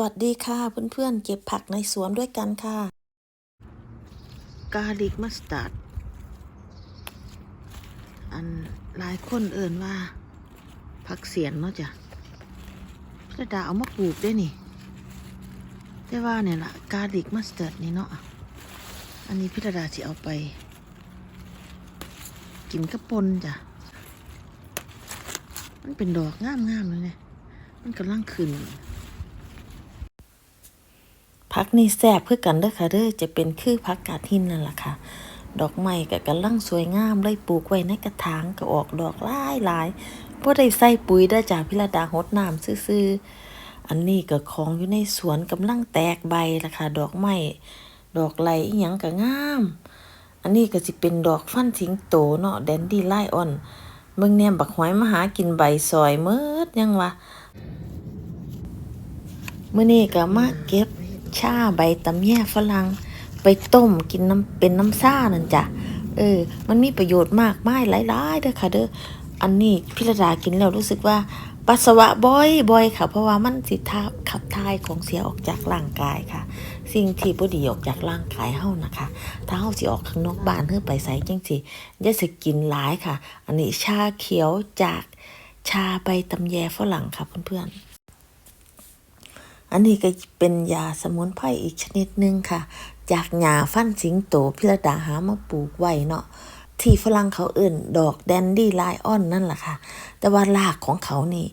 วัสดีค่ะเพื่อนๆเก็บผักในสวนด้วยกันค่ะ กาลิกมัสตาร์ดอันหลายคนเอิ่นว่าผักเสียนเนาะจ้ะกระดาเอามาปลูกได้นี่ แต่ว่าเนี่ยละกาลิกมัสตาร์ดนี่เนาะอันนี้พิรดาจะเอาไป กินกระปนจ้ะ มันเป็นดอกงามๆเลยเนี่ยมันกำลังขึ้น พักนี่แซ่บเพื่อกันเด้อค่ะเด้อจะเป็นคือพักกาดหินนั่นแหละค่ะ ดอกไม้ก็กำลังสวยงามเลยปลูกไว้ในกระถางก็ออกดอกหลายหลายบ่ได้ใส่ปุ๋ยเด้อจ้าพิรดาหดน้ำซื่อๆอันนี้ก็ของอยู่ในสวนกำลังแตกใบละค่ะดอกไม้ดอกไหลอีหยังก็งาม อันนี้ก็สิเป็นดอกฟันสิงโตเนาะแดนดี้ไลออนเบิ่งแนมบักหอยมาหากินใบซอยเมิดยังวะมื่อนี้ก็มาเก็บ ชาใบตำแย่ฝรั่งไปต้มกินน้ำเป็นน้ำซ่านั่นจ้ะเออ มันมีประโยชน์มากมายหลายๆเด้อค่ะ เด้ออันนี้พิรดากินแล้วรู้สึกว่าปัสสาวะบ่อยบ่อยค่ะ เพราะว่ามันสิทาขับถ่ายของเสียออกจากร่างกายค่ะ สิ่งที่บ่ดีออกจากร่างกายเฮานะคะ ถ้าเฮาสิออกข้างนอกบ้านเพื่อไปไสจังสิอย่าสิกินหลายค่ะ อันนี้ชาเขียวจากชาใบตำแยฝรั่งค่ะเพื่อนๆ อันนี้ก็เป็นยาสมุนไพรอีกชนิดหนึ่งค่ะ จากหญ้าฟันสิงโตพิรดาหามาปลูกไว้เนาะที่ฝรั่งเขาเอื่นดอกแดนดี้ไลออนนั่นแหละค่ะ แต่ว่ารากของเขานี่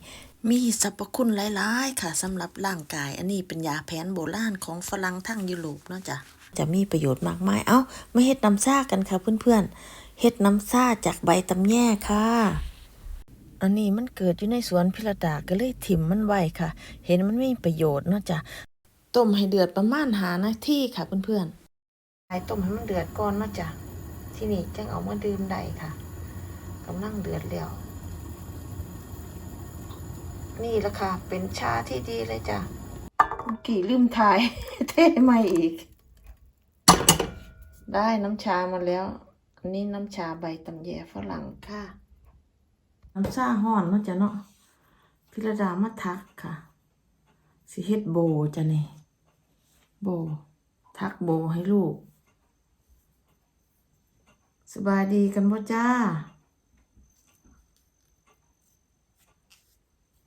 มีสรรพคุณหลายๆ ค่ะสำหรับร่างกาย อันนี้เป็นยาแผนโบราณของฝรั่งทั้งยุโรปเนาะจ้ะจะมีประโยชน์มากมาย เอ้ามาเฮ็ดน้ำซ่ากันค่ะเพื่อนๆเฮ็ดน้ำซ่าจากใบตำแย่ค่ะ อันนี้มันเกิดอยู่ในสวนพิรดาก็เลยถิ่มมันไว้ค่ะ เห็นมันไมีประโยชน์เนาะจ้ะต้มให้เดือดประมาณหานาทีค่ะเพื่อนๆให้ต้มให้มันเดือดก่อนเนาะจ้ะที่นี่จังเอามาดื่มได้ค่ะกำลังเดือดแล้วนี่ละค่ะ เป็นชาที่ดีเลยจ้ะกี้ลืมถ่าย เท่ใหม่อีก ได้น้ำชามาแล้ว อันนี้น้ำชาใบตำแยฝรั่งค่ะ น้ำซ่าห้อนเนาะจ้ะเนาะพิรดามาทักค่ะ สิเฮ็ดโบจ้ะนี่โบ ทักโบให้ลูก สบายดีกันบ่จ้า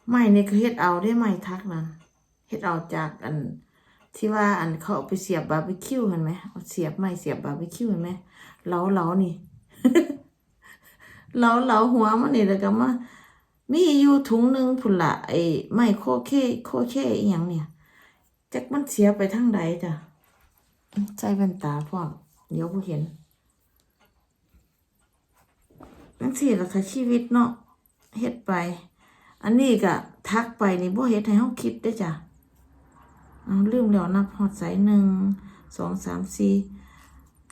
ไม่นี่คือเฮ็ดเอาได้ไหมทักนั้นเฮ็ดเอาจากอันที่ว่าอันเขาเอาไปเสียบบาร์บีคิวเห็นไหมเอาเสียบไม้เสียบบาร์บีคิวเห็นไหมเหลาเหลานี่ เหลาเหลาหัวมันนี่แล้วก็มามีอยู่ถุงหนึ่งพุ่นละไอ้ไม้โคเคโคเคอีหยังเนี่ยจักมันเสียไปทางใดจ้ะใส่แว่นตาพร้อเดี๋ยวผู้เห็นนั่นสิละค่ะชีวิตเนาะเฮ็ดไป อันนี้ก็ทักไปนี่บ่เฮ็ดให้เฮาคิดได้จ้ะเอาลืมแล้วนับฮอดสายหนึ่งสองสามสี่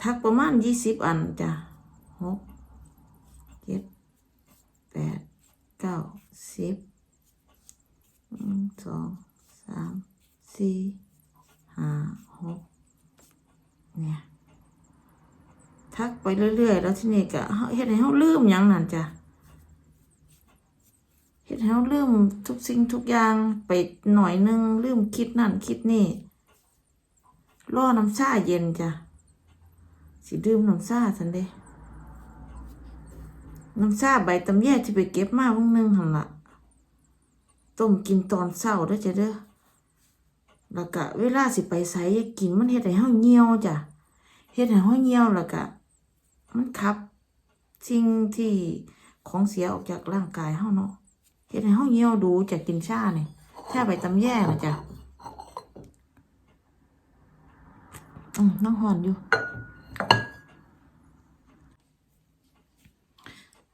ทักประมาณยี่สิบอันจ้ะหกเจ็ดแปด เก้า สิบหนึ่งสองสามสี่ห้าหกเนี่ย ทักไปเรื่อยๆ แล้วที่นี้ก็เฮาเฮ็ดให้เฮาลืมยังนั่นจ้ะเฮ็ดให้เฮาลืมทุกสิ่งทุกอย่างไปหน่อยหนึงลืมคิดนั่นคิดนี่รอน้ำชาเย็นจ้ะสิดื่มน้ำชาสันเด้น้ำชาใบตำแยที่ไปเก็บมาวันหนึงหั่นละ ต้มกินตอนเช้าด้อจ้ะเด้อแล้วก็เวลาสิไปไสอย่ากินมันเฮ็ดให้เฮาเหี่ยวจ้ะเฮ็ดให้เฮาเหี่ยวแล้วก็มันขับสิ่งที่ของเสียออกจากร่างกายเฮาเนาะเฮ็ดให้เฮาเหี่ยวดูจากกินชาเนี่ยชาใบตำแยน่ะจ้ะอืมน้องหอนอยู่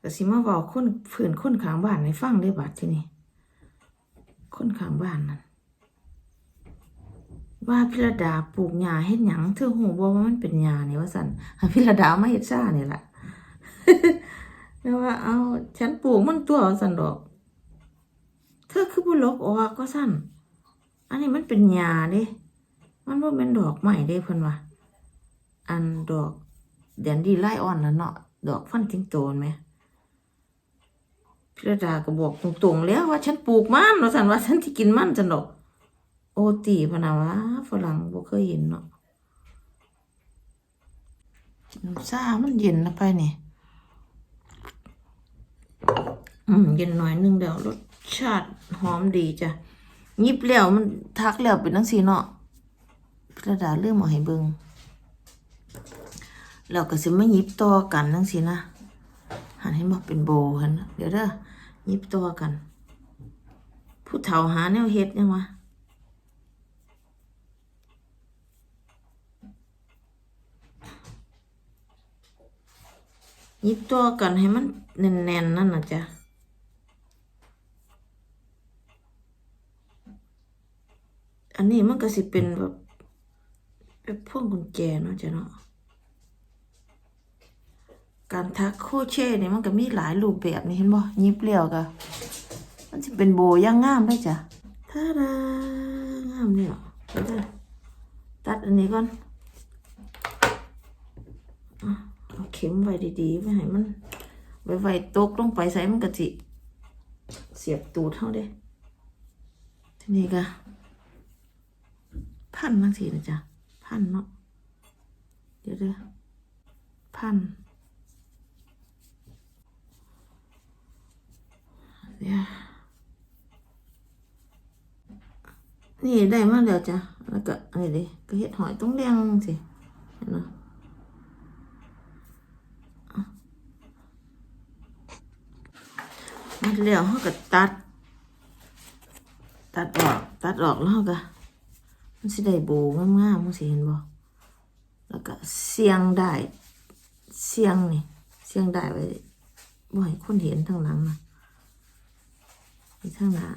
ก็สิมาบอกคนฝืนคนขางบ้านให้ฟังได้บัดที่นี้ คนข้างบ้านนั่นว่าพิรดาปลูกหญ้าเฮ็ดหยังเธอหูบ่ว่ามันเป็นหญ้านี่ว่าซั่นห้พิรดามาเฮ็ดซ่านี่แหละแต่ว่าเอาฉันปลูกมันตัวว่าซั่นดอก เธอคือบ่ลกออกก็ซั่น อันนี้มันเป็นหญ้าเด้ มันบ่แม่นดอกไม้เด้เพิ่นว่าอันดอกแดนดีไลออนนั่นเนาะดอกฟันจิงโตนไหม พิรดาก็บอกตรงๆแล้วว่าฉันปลูกมันว่าสันว่าฉันที่กินมันจันดอก โอตีพนาวะฝรั่งบ่เคยเห็นเนาะน้ำซ่ามันเย็นนะไปนี่อืมเย็นหน่อยนึงเดี๋ยวรสชาติหอมดีจ้ะยิบแล้วมันทักแล้วเป็นจังซี่เนาะพิรดาลืมอให้เบิงแล้วก็สิมายิบต่อกันจังซี่นะ หันให้มาเป็นโบหันเดี๋ยวเด้อยิบต่อกัน ผู้เฒ่าหาแนวเฮ็ดยังวะยิบต่อกันให้มันแน่นๆนั่นนะจ้ะอันนี้มันก็สิเป็นแบบแบบพวงกุญแจเนาะจ้ะเนาะ การทักโครเช่เนี่ยมันก็มีหลายรูปแบบนี่เห็นบ่ยิบเลี้ยวก็มันสิเป็นโบย่างงามได้จ้ะท่าดางามเนี่ยตัดอันนี้ก่อนเอาเข็มไว้ดีๆไม่ให้มันไว้ไว้ตกลงไปใส่มันก็สิเสียบตูดเท่าเด้ทีนี้ก็พันบางทีนะจ๊ะพันเนาะเดี๋ยวเด้อพัน เดี๋ยวนี่ได้มาแล้วจ้ะแล้วก็อันนี้ดิก็เห็ดหอยต้องเลี้ยงสิเห็นเนาะอะมาแล้วเขาก็ตัด ตัดออก ตัดออกแล้วเขาก็มันสิได้โบงามๆมันสิเห็นบ่แล้วก็เสียงได้ เสียงนี่ เสียงได้ไว้บ่ให้คนเห็นทางหลังนะ นี่ทางหน้า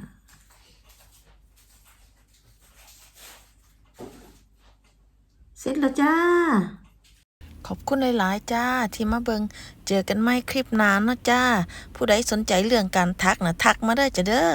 เสร็จแล้วจ้า ขอบคุณหลาย ๆ จ้า ที่มาเบิงเจอกันไม่คลิปหนานเนาะจ้า ผู้ใดสนใจเรื่องการทักนะทักมาได้อจ้ะเด้อ